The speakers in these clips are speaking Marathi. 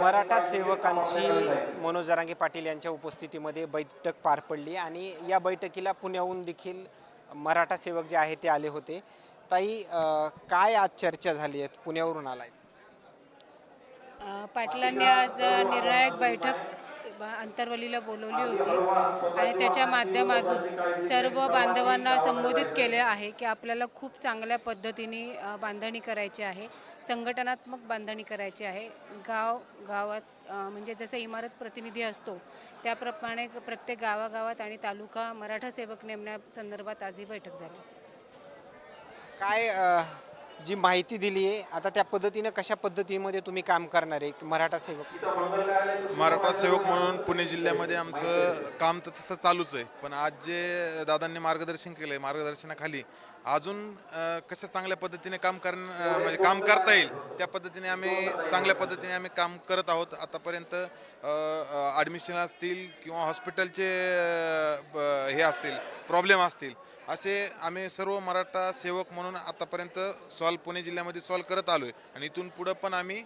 मराठा सेवकांची मनोज जरांगे पाटील यांच्या उपस्थितीमध्ये बैठक पार पडली आणि या बैठकीला पुण्याहून देखील मराठा सेवक जे आहेत ते आले होते. ताई काय आज चर्चा झाली आहे? पुण्यावरून आलाय. पाटलांनी आज निर्णायक बैठक आंतरवलीला बोलवली होती. आणि त्याच्या माध्यमातून सर्व बांधवांना संबोधित केले आहे की आपल्याला खूप चांगल्या पद्धतीने बांधणी करायची आहे. संघटनात्मक बांधणी करायची आहे. गाव गावात म्हणजे जसं इमारत प्रतिनिधी असतो त्याप्रमाणे प्रत्येक गावागावात आणि तालुका मराठा सेवक नेमण्यासंदर्भात आज ही बैठक झाली. काय जी माहिती दिली आहे आता त्या पद्धतीनं कशा पद्धतीमध्ये तुम्ही काम करणार आहे? मराठा सेवक. मराठा सेवक म्हणून पुणे जिल्ह्यामध्ये आमचं काम तर तसं चालूच आहे. पण आज जे दादांनी मार्गदर्शन केलं आहे मार्गदर्शनाखाली अजून कसं चांगल्या पद्धतीने काम कर म्हणजे काम करता येईल त्या पद्धतीने आम्ही चांगल्या पद्धतीने आम्ही काम करत आहोत. आतापर्यंत ॲडमिशन असतील किंवा हॉस्पिटलचे ब- हे असतील प्रॉब्लेम असतील. असे आम्ही सर्व मराठा सेवक म्हणून आतापर्यंत सॉल्व पुणे जिल्ह्यामध्ये सॉल्व करत आलो आहे आणि इथून पुढं पण आम्ही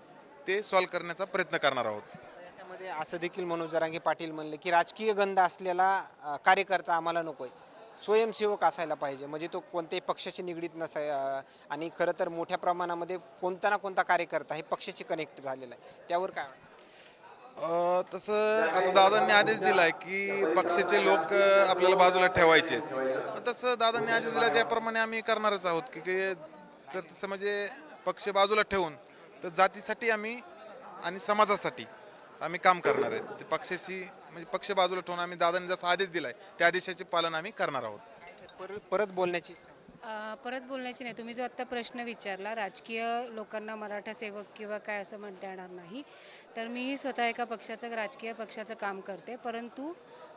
ते सॉल्व करण्याचा प्रयत्न करणार आहोत. याच्यामध्ये असं देखील मनोज जरांगे पाटील म्हणले की राजकीय गंध असलेला अ, कार्यकर्ता आम्हाला नकोय. स्वयंसेवक असायला पाहिजे. म्हणजे तो कोणत्याही पक्षाशी निगडीत नसाय अ, आणि खरं तर मोठ्या प्रमाणामध्ये कोणता ना कोणता कार्यकर्ता हे पक्षाशी कनेक्ट झालेला आहे. त्यावर काय वाटतं? अ, तसं आता दादांनी आदेश दिलाय की पक्षाचे लोक आपल्याला बाजूला ठेवायचे आहेत. तसं दादांनी आदेश दिला त्याप्रमाणे आम्ही करणारच आहोत की की जर तसं म्हणजे पक्ष बाजूला ठेवून तर जातीसाठी आम्ही आणि समाजासाठी आम्ही काम करणार आहेत ते पक्षाशी म्हणजे पक्ष बाजूला ठेवून आम्ही दादांनी जसा आदेश दिलाय त्या आदेशाचे पालन आम्ही करणार आहोत परत परत बोलण्याची इच्छा. परत बोलण्याची नाही. तुम्ही जो आत्ता प्रश्न विचारला राजकीय लोकांना मराठा सेवक किंवा काय असं म्हणता येणार नाही. तर मीही स्वतः एका पक्षाचं राजकीय पक्षाचं काम करते. परंतु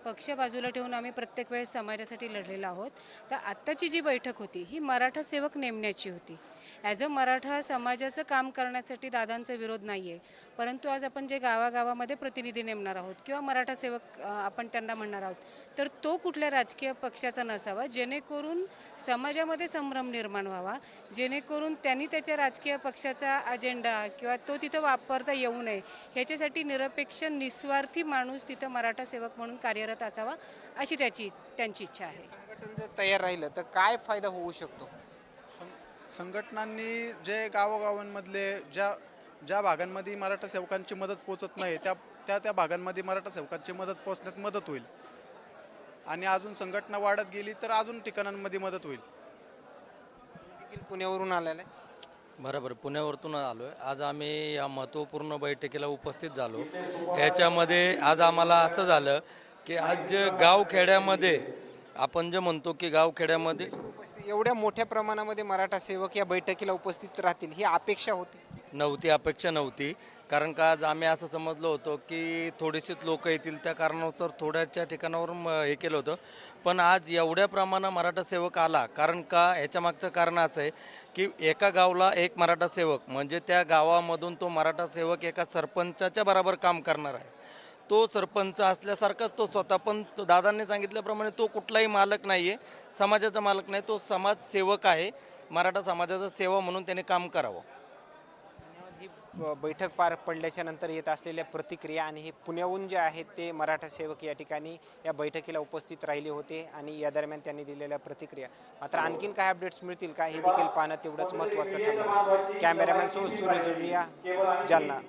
पक्ष बाजूला ठेवून आम्ही प्रत्येक वेळेस समाजासाठी लढलेलो आहोत. तर आत्ताची जी बैठक होती ही मराठा सेवक नेमण्याची होती. ॲज अ मराठा समाजाचं काम करण्यासाठी दादांचा विरोध नाही आहे परंतु आज आपण जे गावागावामध्ये प्रतिनिधी नेमणार आहोत किंवा मराठा सेवक आपण त्यांना म्हणणार आहोत तर तो कुठल्या राजकीय पक्षाचा नसावा जेणेकरून समाजामध्ये संभ्रम निर्माण व्हावा जेणेकरून त्यांनी त्याच्या राजकीय पक्षाचा अजेंडा किंवा तो तिथं वापरता येऊ नये ह्याच्यासाठी निरपेक्ष निस्वार्थी माणूस तिथं मराठा सेवक म्हणून कार्यरत असावा अशी त्याची त्यांची इच्छा आहे. संघटन जर तयार राहिलं तर काय फायदा होऊ शकतो? संघटनांनी जे गावोगावांमधले ज्या ज्या भागांमध्ये मराठा सेवकांची मदत पोचत नाही त्या त्या त्या भागांमध्ये मराठा सेवकांची मदत पोचण्यात मदत होईल. आणि अजून संघटना वाढत गेली तर अजून ठिकाणांमध्ये मदत होईल. देखील पुण्यावरून आलेला? आहे बरोबर पुण्यावरतून आलो आहे आज आम्ही या महत्त्वपूर्ण बैठकीला उपस्थित झालो. ह्याच्यामध्ये आज आम्हाला असं झालं की आज जे गावखेड्यामध्ये आपण जे म्हणतो की गावखेड्यामध्ये उपस्थित- एवढ्या मोठ्या प्रमाणामध्ये मराठा सेवक या बैठकीला उपस्थित राहतील ही अपेक्षा होती. नव्हती अपेक्षा नव्हती. कारण का आज आम्ही असं समजलो होतो की थोडेसेच लोक येतील त्या कारणानुसार थोड्याच्या ठिकाणावर म- हे केलं होतं. पण आज एवढ्या प्रमाणात मराठा सेवक आला कारण का ह्याच्या मागचं कारण असं आहे की एका गावला एक मराठा सेवक म्हणजे त्या गावामधून तो मराठा सेवक एका सरपंचाच्या बरोबर काम करणार आहे. तो सरपंच असल्यासारखाच तो स्वतः पण तो दादांनी सांगितल्याप्रमाणे तो कुठलाही मालक नाही आहे समाजाचा मालक नाही तो समाजसेवक आहे. मराठा समाजाचा सेवा म्हणून त्याने काम करावं. ही बैठक पार पडल्याच्या नंतर येत असलेल्या प्रतिक्रिया आणि हे पुण्याहून जे आहेत ते मराठा सेवक या ठिकाणी या बैठकीला उपस्थित राहिले होते आणि या दरम्यान त्यांनी दिलेल्या प्रतिक्रिया. मात्र आणखीन काय अपडेट्स मिळतील का हे देखील पाहणं तेवढंच महत्त्वाचं ठरणार कॅमेरामॅन सो सूर्य जुर्मिया जालना.